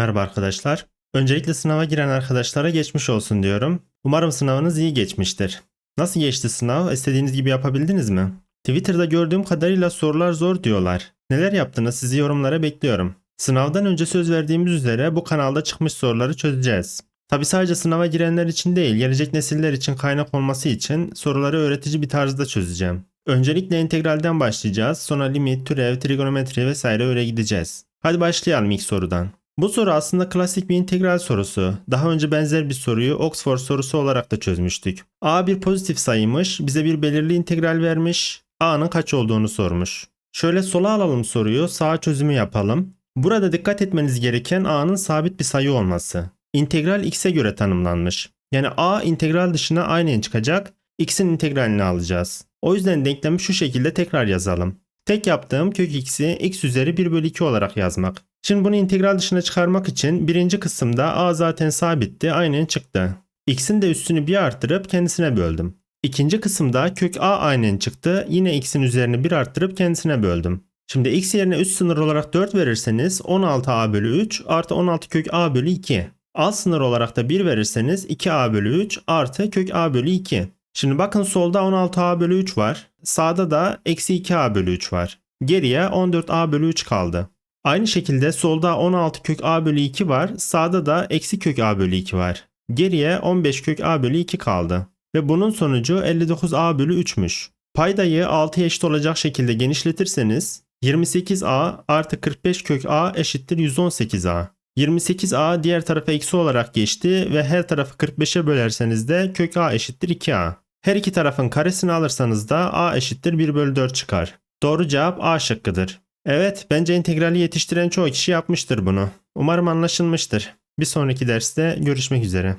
Merhaba arkadaşlar. Öncelikle sınava giren arkadaşlara geçmiş olsun diyorum. Umarım sınavınız iyi geçmiştir. Nasıl geçti sınav? İstediğiniz gibi yapabildiniz mi? Twitter'da gördüğüm kadarıyla sorular zor diyorlar. Neler yaptınız? Sizi yorumlara bekliyorum. Sınavdan önce söz verdiğimiz üzere bu kanalda çıkmış soruları çözeceğiz. Tabi sadece sınava girenler için değil, gelecek nesiller için kaynak olması için soruları öğretici bir tarzda çözeceğim. Öncelikle integralden başlayacağız, sonra limit, türev, trigonometri vesaire öyle gideceğiz. Hadi başlayalım ilk sorudan. Bu soru aslında klasik bir integral sorusu. Daha önce benzer bir soruyu Oxford sorusu olarak da çözmüştük. A bir pozitif sayıymış, bize bir belirli integral vermiş, A'nın kaç olduğunu sormuş. Şöyle sola alalım soruyu, sağa çözümü yapalım. Burada dikkat etmeniz gereken A'nın sabit bir sayı olması. İntegral x'e göre tanımlanmış. Yani A integral dışına aynen çıkacak, x'in integralini alacağız. O yüzden denklemi şu şekilde tekrar yazalım. Tek yaptığım kök x'i x üzeri 1 bölü 2 olarak yazmak. Şimdi bunu integral dışına çıkarmak için birinci kısımda a zaten sabitti aynen çıktı. x'in de üstünü bir arttırıp kendisine böldüm. İkinci kısımda kök a aynen çıktı yine x'in üzerini bir arttırıp kendisine böldüm. Şimdi x yerine üst sınır olarak 4 verirseniz 16a bölü 3 artı 16 kök a bölü 2. Alt sınır olarak da 1 verirseniz 2a bölü 3 artı kök a bölü 2. Şimdi bakın solda 16a bölü 3 var. Sağda da eksi 2a bölü 3 var. Geriye 14a bölü 3 kaldı. Aynı şekilde solda 16 kök a bölü 2 var. Sağda da eksi kök a bölü 2 var. Geriye 15 kök a bölü 2 kaldı. Ve bunun sonucu 59a bölü 3'müş. Paydayı 6'ya eşit olacak şekilde genişletirseniz 28a artı 45 kök a eşittir 118a. 28a diğer tarafa eksi olarak geçti ve her tarafı 45'e bölerseniz de kök a eşittir 2a. Her iki tarafın karesini alırsanız da a eşittir 1 bölü 4 çıkar. Doğru cevap A şıkkıdır. Evet bence integrali yetiştiren çoğu kişi yapmıştır bunu. Umarım anlaşılmıştır. Bir sonraki derste görüşmek üzere.